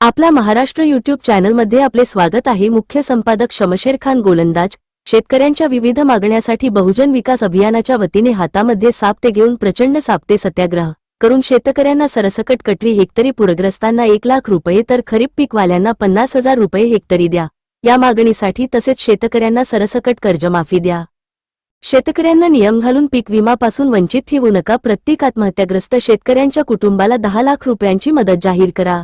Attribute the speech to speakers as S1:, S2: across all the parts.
S1: आपला महाराष्ट्र युट्यूब चॅनलमध्ये आपले स्वागत आहे. मुख्य संपादक शमशेर खान गोलंदाज शेतकऱ्यांच्या विविध मागण्यासाठी बहुजन विकास अभियानाच्या वतीने हातामध्ये सापते घेऊन प्रचंड सापते सत्याग्रह करून शेतकऱ्यांना सरसकट कटरी हेक्टरी पूरग्रस्तांना एक लाख रुपये तर खरीप पीकवाल्यांना पन्नास हजार रुपये हेक्टरी द्या. या मागणीसाठी तसेच शेतकऱ्यांना सरसकट कर्जमाफी द्या. शेतकऱ्यांना नियम घालून पीक विमापासून वंचित ठेवू नका. प्रत्येक आत्महत्याग्रस्त शेतकऱ्यांच्या कुटुंबाला दहा लाख रुपयांची मदत जाहीर करा.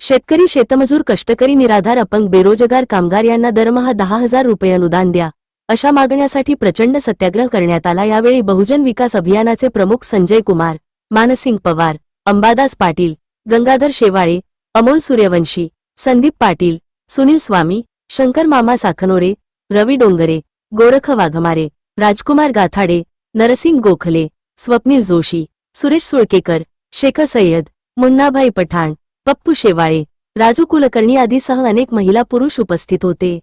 S1: शेतकरी शेतमजूर कष्टकरी निराधार अपंग बेरोजगार कामगार यांना दरमहा दहा हजार रुपये अनुदान द्या. अशा मागण्यासाठी प्रचंड सत्याग्रह करण्यात आला. यावेळी बहुजन विकास अभियानाचे प्रमुख संजय कुमार मानसिंग पवार अंबादास पाटील गंगाधर शेवाळे अमोल सूर्यवंशी संदीप पाटील सुनील स्वामी शंकर मामा साखनोरे रवी डोंगरे गोरख वाघमारे राजकुमार गाथाडे नरसिंग गोखले स्वप्नील जोशी सुरेश सुळकेकर शेख सय्यद मुन्नाभाई पठाण पप्पू शेवाळे राजू कुलकर्णी आदीसह अनेक महिला पुरुष उपस्थित होते.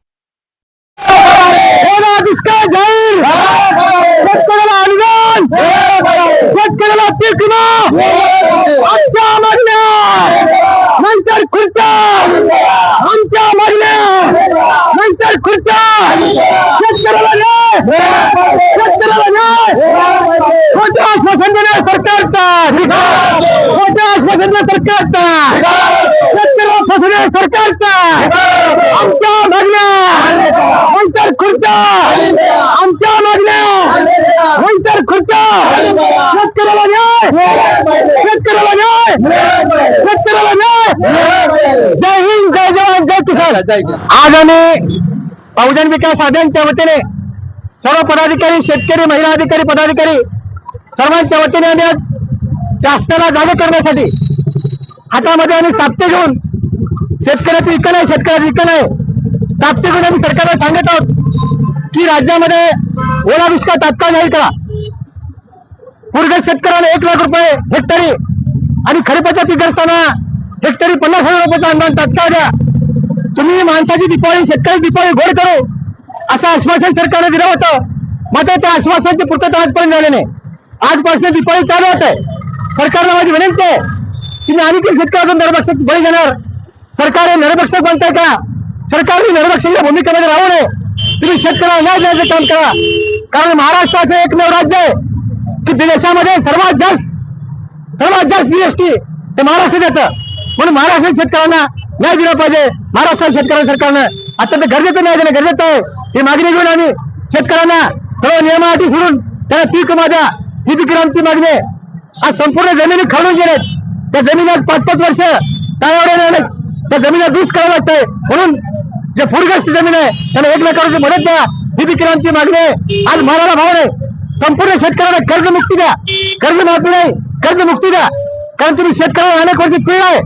S2: शेतकऱ्याला नंतर खुर्च्या आमच्या मागण्या नंतर खुर्च्या शेतकऱ्याला न्याय शेतकऱ्याला न्याय खोटं आश्वासन खोटं सरकारचा. शेतकऱ्याला फसवण्या सरकारचा. आमच्या मागण्या. नंतर खुर्च्या. आमच्या मागण्या. नंतर खुर्च्या. शेतकऱ्याला न्याय. शेतकऱ्याला न्याय. शेतकऱ्याला न्याय. जय हिंद जय जवान जय किसान. आज आम्ही बहुजन विकास आघाडीच्या वतीने सर्व पदाधिकारी शेतकरी महिला अधिकारी पदाधिकारी सर्वांच्या वतीने आम्ही आज शासनाला जागा करण्यासाठी हातामध्ये आम्ही साप्ते घेऊन. शेतकऱ्याचं विकन आहे शेतकऱ्याचं विकन आहे. साप्ते घेऊन आम्ही सरकारला सांगत आहोत की राज्यामध्ये ओला दुष्काळ तात्काळ जाहीर करा. पूर्ण शेतकऱ्याला एक लाख रुपये हेक्टरी आणि खरीपाच्या पीक असताना हेक्टरी पन्नास हजार रुपयाचा अनुदान तात्काळ द्या. तुम्ही माणसाची दिपाळी शेतकरी दिपाळी गोड करू. असं आश्वासन सरकारने दिलं होतं. मात्र त्या आश्वासनाची पूर्तता आजपर्यंत झाली नाही. आजपासून दिपाळी चालू होत आहे. सरकारला माझी विनंती आहे तुम्ही आणखी शेतकऱ्यातून नरभक्षक बळी जाणार सरकार हे नरभक्षक बनताय का? सरकारने नरभक्षकाच्या भूमिकेमध्ये राहू नये. तुम्ही शेतकऱ्याला न्याय द्यायचं काम करा. कारण महाराष्ट्राचं एकमेव राज्य आहे की देशामध्ये सर्वात जास्त सर्वात जास्त जीएसटी ते महाराष्ट्र देतं म्हणून महाराष्ट्र शेतकऱ्यांना न्याय दिला पाहिजे. महाराष्ट्र शेतकऱ्या सरकारनं. आता तर गरजेचं न्याय देणं गरजेचं आहे. ही मागणी घेऊन आम्ही शेतकऱ्यांना सर्व नियमाअटी सोडून त्याला पीक माझ्या ही पिकांची मागणी आहे. आज संपूर्ण जमिनी खाडून गेलेत. त्या जमिनीत पाच पाच वर्ष तयार त्या जमिनीला दूस करावं लागतंय. म्हणून जे फुडग्रस्त जमीन आहे त्यांना एक लाख रुपये मदत द्या. ही पिकांची मागणी आहे. आज मालाला भाव नाही. संपूर्ण शेतकऱ्यांना कर्जमुक्ती द्या. कर्ज माफी नाही. कर्जमुक्ती द्या. कारण तुम्ही शेतकऱ्याला अनेक वर्ष पिळलाय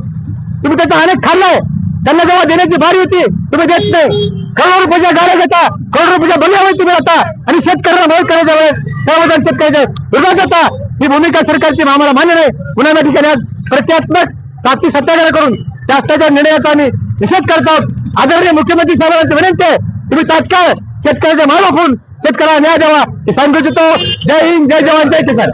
S2: तुम्ही त्याचा अनेक खाल्लाय त्यांना जेव्हा देण्याची बारी होती. तुम्ही देत नाही. करोड रुपयाच्या गाड्या घेता. करोड रुपयाच्या बंगल्या तुम्ही आता आणि शेतकऱ्यांना मदत करायच्या वेळेस त्याबद्दल शेतकऱ्याच्या विरोधात जाता. ही भूमिका सरकारची आम्हाला मान्य नाही. पुन्हा ठिकाणी आज प्रत्यात्मक साथी सत्याग्रह करून शासनाच्या निर्णयाचा आम्ही निषेध करत आहोत. आदरणीय मुख्यमंत्री साहेबांची विनंती आहे तुम्ही तात्काळ शेतकऱ्याच्या माल वापरून शेतकऱ्याला न्याय द्यावा हे सांगू इच्छितो. जय हिंद जय जवान जय किसान.